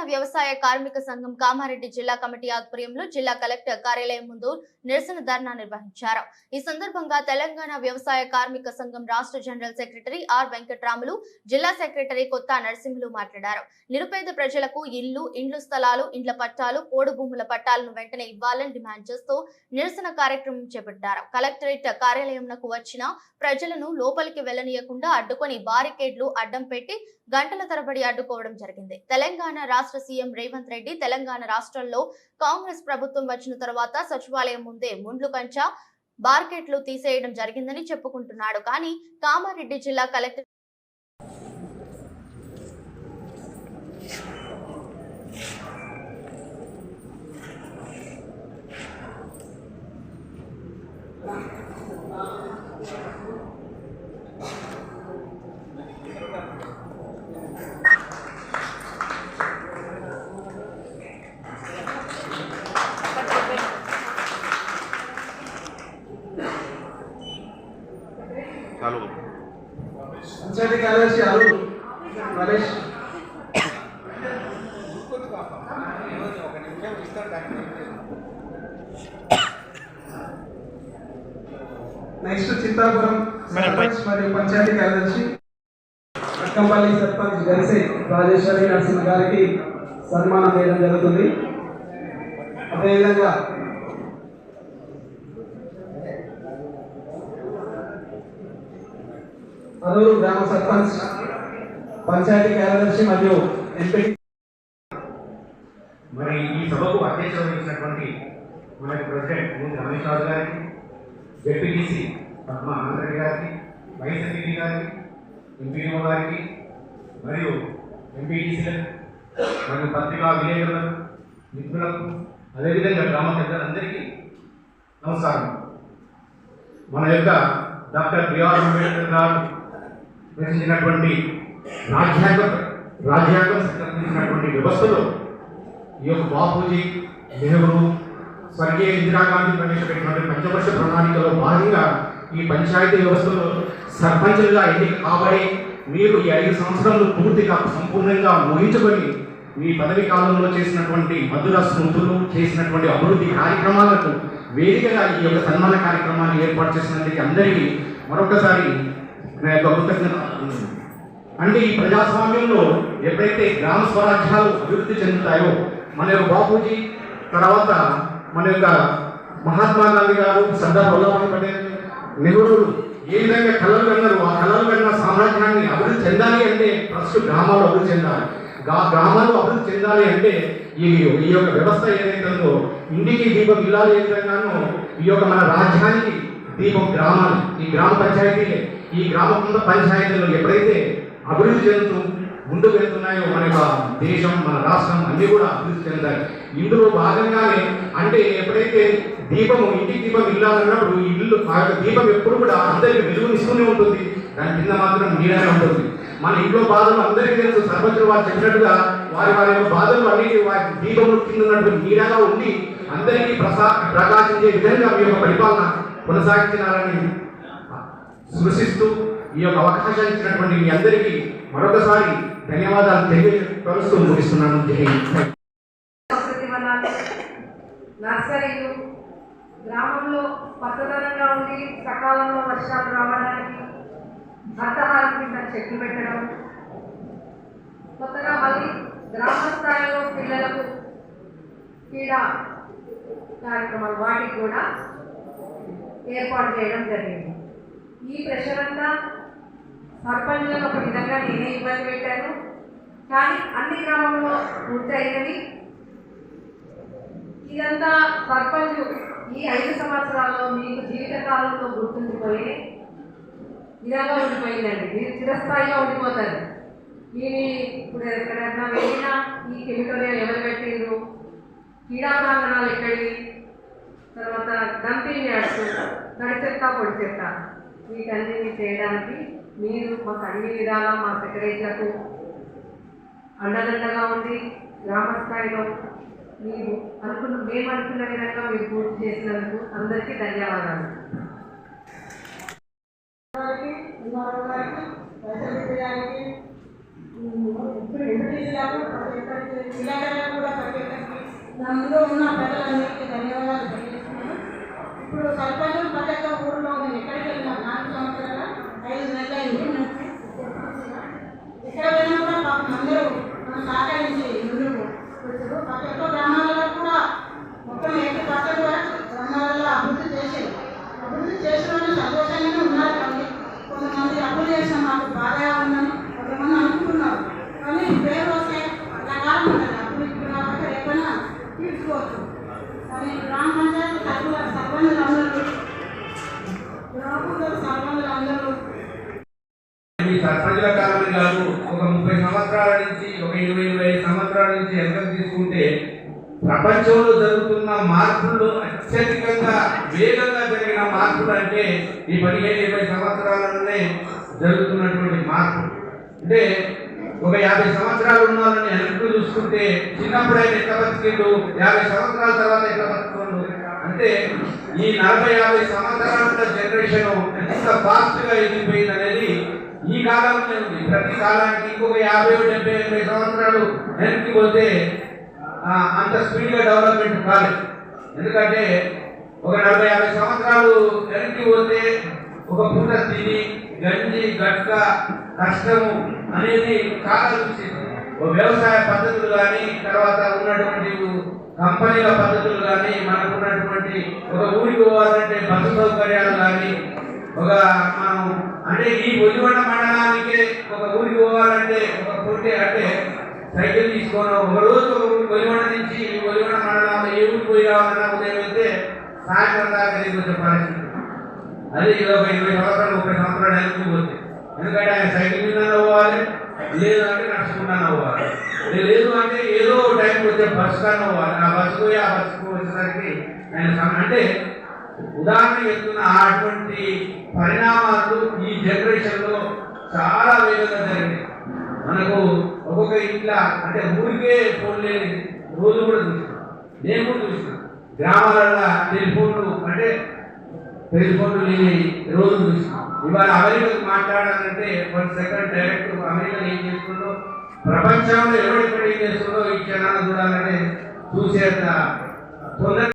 తెలంగాణ వ్యవసాయ కార్మిక సంఘం కామారెడ్డి జిల్లా కమిటీ ఆధ్వర్యంలో జిల్లా కలెక్టర్ కార్యాలయం ముందు నిరసన ధర్నా నిర్వహించారు. ఈ సందర్భంగా తెలంగాణ వ్యవసాయ కార్మిక సంఘం రాష్ట్ర జనరల్ సెక్రటరీ ఆర్ వెంకట్రాములు జిల్లా సెక్రటరీ కొత్త నరసింహులు మాట్లాడారు. నిరుపేద ప్రజలకు ఇల్లు ఇండ్లు స్థలాలు ఇండ్ల పట్టాలు పోడు భూముల పట్టాలను వెంటనే ఇవ్వాలని డిమాండ్ చేస్తూ నిరసన కార్యక్రమం చేపట్టారు. కలెక్టరేట్ కార్యాలయంకు వచ్చిన ప్రజలను లోపలికి వెళ్ళనీయకుండా అడ్డుకొని బారికేడ్లు అడ్డం పెట్టి గంటల తరబడి అడ్డుకోవడం జరిగింది. తెలంగాణ రాష్ట్ర సీఎం రేవంత్ రెడ్డి తెలంగాణ రాష్ట్రంలో కాంగ్రెస్ ప్రభుత్వం వచ్చిన తర్వాత సచివాలయం ముందే ముండ్లు కంచ బార్కెట్లు తీసేయడం జరిగిందని చెప్పుకుంటున్నాడు. కానీ కామారెడ్డి జిల్లా కలెక్టర్ చాలు పంచాయతీ కార్యదర్శి అరుణ్ రమేష్ నెక్స్ట్ చిత్తాపురం సర్పంచ్ మరియు పంచాయతీ కార్యదర్శి అక్కంపల్లి సర్పంచ్ గరిసే రాజేశ్వరి నరసింహ గారికి సన్మానం చేయడం జరుగుతుంది. అదేవిధంగా అదూరు గ్రామ సర్పంచ్ పంచాయతీ కార్యదర్శి మరియు ఎంపీ. మరి ఈ సభకు అధ్యక్షత వహించినటువంటి మన ప్రెసిడెంట్ మూర్తి రమేష్ రాజు గారికి జెడ్పీటీసీ పద్మ ఆనందరెడ్డి గారికి వైఎస్ ఎంపీ గారికి ఎంపీఓ గారికి మరియు ఎంపీటీసీలకు మరియు పత్రికా విలేకరులకు మిత్రులకు అదేవిధంగా గ్రామ పెద్దలందరికీ నమస్కారం. మన యొక్క డాక్టర్ బిఆర్ అంబేద్కర్ గారు రచించినటువంటి రాజ్యాంగం రాజ్యాంగం సంకల్పించినటువంటి వ్యవస్థలో ఈ యొక్క బాపూజీ నెహ్రూ స్వర్గీయ ఇందిరాగాంధీ ప్రవేశపెట్టినటువంటి పంచవర్ష ప్రణాళికలో భాగంగా ఈ పంచాయతీ వ్యవస్థలో సర్పంచులుగా ఎన్నిక కాబడి మీరు ఈ ఐదు సంవత్సరాలు పూర్తిగా సంపూర్ణంగా ముగించుకొని మీ పదవి కాలంలో చేసినటువంటి మధుర స్మృతులు చేసినటువంటి అభివృద్ధి కార్యక్రమాలకు వేదికగా ఈ యొక్క సన్మాన కార్యక్రమాన్ని ఏర్పాటు చేసినందుకు అందరికీ మరొకసారి నా యొక్క కృతజ్ఞత. అంటే ఈ ప్రజాస్వామ్యంలో ఎప్పుడైతే గ్రామ స్వరాజ్యాలు అభివృద్ధి చెందుతాయో మన యొక్క బాపూజీ తర్వాత మన యొక్క మహాత్మా గాంధీ గారు సర్దార్ వల్లభాయ్ పటేల్ నెహ్రూ ఏ విధంగా కళలు కన్నారు ఆ కళలు కన్న సామ్రాజ్యాన్ని అభివృద్ధి చెందాలి అంటే ఫస్ట్ గ్రామాలు అభివృద్ధి చెందాలి. గ్రామాలు అభివృద్ధి చెందాలి అంటే ఈ ఈ యొక్క వ్యవస్థ ఏదైతే ఇంటికి దీపం ఇల్లాలు ఏ విధంగానో ఈ యొక్క మన రాజ్యానికి దీపం గ్రామాలు ఈ గ్రామ పంచాయతీలే. ఈ గ్రామ పంచాయతీలో ఎప్పుడైతే అభివృద్ధి చెందుతూ ముందుకు వెళ్తున్నాయో మన దేశం మన రాష్ట్రం అన్నీ కూడా అభివృద్ధి చెందాయి ఇందులో భాగంగానే అంటే ఎప్పుడైతే దీపము ఇంటికి దీపం ఇల్లాలన్నప్పుడు ఇల్లు ఆ యొక్క దీపం ఎప్పుడు కూడా అందరికీ వెలుగునిస్తూనే ఉంటుంది. దాని కింద మాత్రం నీడనే ఉంటుంది. మన ఇంట్లో బాధలు అందరికీ తెలుసు. సర్పంచులు వారు చెప్పినట్టుగా వారి వారి యొక్క బాధలు అన్నిటి వారి దీపము కింద ఉన్నటువంటి నీడగా ఉండి అందరికీ ప్రసా ప్రకాశించే విధంగా మీ యొక్క పరిపాలన కొనసాగించాలని సృష్టిస్తూ ఈ యొక్క అవకాశాన్ని ఇచ్చినటువంటి మీ అందరికీ మరొకసారి ధన్యవాదాలు తెలియపరుస్తూ ముగిస్తున్నాను. జై నర్సరీలు గ్రామంలో పచ్చదనంగా ఉండి సకాలంలో వర్షాలు రావడానికి అర్థహారం కింద చెట్లు పెట్టడం కొత్తగా మళ్ళీ గ్రామ స్థాయిలో పిల్లలకు క్రీడా కార్యక్రమాలు వాటికి కూడా ఏర్పాటు చేయడం జరిగింది. ఈ ప్రెషర్ అంతా సర్పంచులను ఒక విధంగా నేనే ఇబ్బంది పెట్టాను. కానీ అన్ని గ్రామంలో పూర్తయినవి ఇదంతా సర్పంచ్ ఈ ఐదు సంవత్సరాల్లో మీకు జీవితకాలంలో గుర్తుండిపోయే విధంగా ఉండిపోయిందండి. మీరు చిరస్థాయిగా ఉండిపోతారు. మీరు ఇప్పుడు ఎక్కడన్నా వెళ్ళినా ఈ కెమికల్ ఎవరు పెట్టిండ్రు? క్రీడా ప్రాంగణాలు ఎక్కడివి? తర్వాత డంపింగ్ యాడ్స్ తడి చెత్త పొడి చెత్త వీటన్నిటిని చేయడానికి మీరు మాకు అన్ని విధాలా మా సెక్రటరీలకు అండదండగా ఉండి గ్రామ స్థాయిలో మీరు అనుకున్న మేము అనుకున్న విధంగా మీరు పూర్తి చేసినందుకు అందరికీ ధన్యవాదాలు. గారికి, ఎంఆర్ఓ గారికి, వైఎస్ఆర్సీపీ గారికి, కూడా ప్రతి ఒక్కరికి నా ముందు ఉన్న ప్రజలందరికీ ధన్యవాదాలు తెలియజేస్తున్నాను. ఇప్పుడు సర్పంచ్ ప్రతి ఒక్క ఊరిలో నేను ఎక్కడికి వెళ్ళినా నాలుగు సంవత్సరాల ఐదు నెలలు అయింది నేను జెడ్పీటీసీగా. ఎక్కడ వెళ్ళినా కూడా పాపం అందరూ నన్ను సహకరించి ముందుకు వచ్చారు ప్రతి ఒక్క గ్రామాలలో కూడా మొత్తం ఎయిటీ పర్సెంట్ వరకు గ్రామాలలో అభివృద్ధి చేసేది అభివృద్ధి చేసిన వాళ్ళు సంతోషంగానే ఉన్నారు కానీ కొంతమంది అప్పులు చేసిన మాకు బాగా ఉందని కొంతమంది అనుకుంటున్నారు కానీ పేరు వస్తే ఇలా కాలం ఉంటుంది అప్పుడు ఇప్పుడు కాబట్టి రేపైనా తీర్చుకోవచ్చు కానీ గ్రామ పంచాయతీ సర్వ సర్పంచులు అందరూ గ్రామ పంచాయతీ ఈ సర్పంచుల కాలం కాదు ఒక ముప్పై సంవత్సరాల నుంచి ఒక ఇరవై ఇరవై ఐదు సంవత్సరాల నుంచి ఎంత తీసుకుంటే ప్రపంచంలో జరుగుతున్న మార్పుల్లో అత్యధికంగా వేగంగా జరిగిన మార్పులు అంటే ఈ పదిహేను ఇరవై సంవత్సరాలలోనే జరుగుతున్నటువంటి మార్పు. అంటే ఒక యాభై సంవత్సరాలు ఉన్నారని వాళ్ళని వెనక్కి చూసుకుంటే చిన్నప్పుడు ఆయన ఎట్లా బతికిండు? యాభై సంవత్సరాల తర్వాత ఎట్లా బతుకుండు అంటే ఈ నలభై యాభై సంవత్సరాల జనరేషన్ ఎంత ఫాస్ట్గా అనేది ఈ కాలంలో ఉంది. ప్రతి కాలానికి ఇంకొక యాభై డెబ్బై ఎనభై సంవత్సరాలు వెనక్కి పోతే అంత స్పీడ్గా డెవలప్మెంట్ కాలేదు. ఎందుకంటే ఒక నలభై యాభై సంవత్సరాలు వెనక్కి పోతే ఒక పూట తిని గంజి గట్క కష్టము అనేది చాలా చూసి వ్యవసాయ పద్ధతులు కానీ తర్వాత ఉన్నటువంటి కంపెనీల పద్ధతులు కానీ మనకు ఉన్నటువంటి ఒక ఊరికి పోవాలంటే బస్సు సౌకర్యాలు కానీ ఒక మనం అంటే ఈ ఒలిగొండ మండలానికి ఒక ఊరికి పోవాలంటే ఒక పొట్టి అంటే సైకిల్ తీసుకొని ఒక రోజు ఒక ఊరికి ఒలిగొండ నుంచి ఈ ఒలిగొండ మండలంలో ఏ ఊరికి పోయి రావాలన్నా ఉదయం వెళ్తే సాయంత్రం దాకా తిరిగి వచ్చే పరిస్థితి అది ఒక ఇరవై సంవత్సరాలు ముప్పై సంవత్సరాలు వెనక్కి ఎందుకంటే ఆయన సైకిల్ మీద పోవాలి లేదు అంటే నడుచుకుంటా పోవాలి లేదు అంటే ఏదో టైంకి వచ్చే బస్సు కన్నా ఆ బస్సు పోయి ఆ బస్సుకు వచ్చేసరికి ఆయన సమ- అంటే ఉదాహరణ చెప్తున్న అటువంటి పరిణామాలు ఈ జనరేషన్లో చాలా వేగంగా జరిగింది మనకు ఒక్కొక్క ఇంట్లో అంటే ఊరికే ఫోన్ లేని రోజు కూడా చూసినాం. నేను కూడా చూసిన. గ్రామాలలో టెలిఫోన్లు అంటే టెలిఫోన్లు లేని రోజు చూసినాం. ఇవాళ అమెరికాకు మాట్లాడాలంటే వన్ సెకండ్ డైరెక్ట్ అమెరికా ఏం చేస్తుందో ప్రపంచంలో ఎవరెక్కడ ఏం చేస్తుందో ఈ క్షణాలు చూడాలంటే చూసేంత తొందర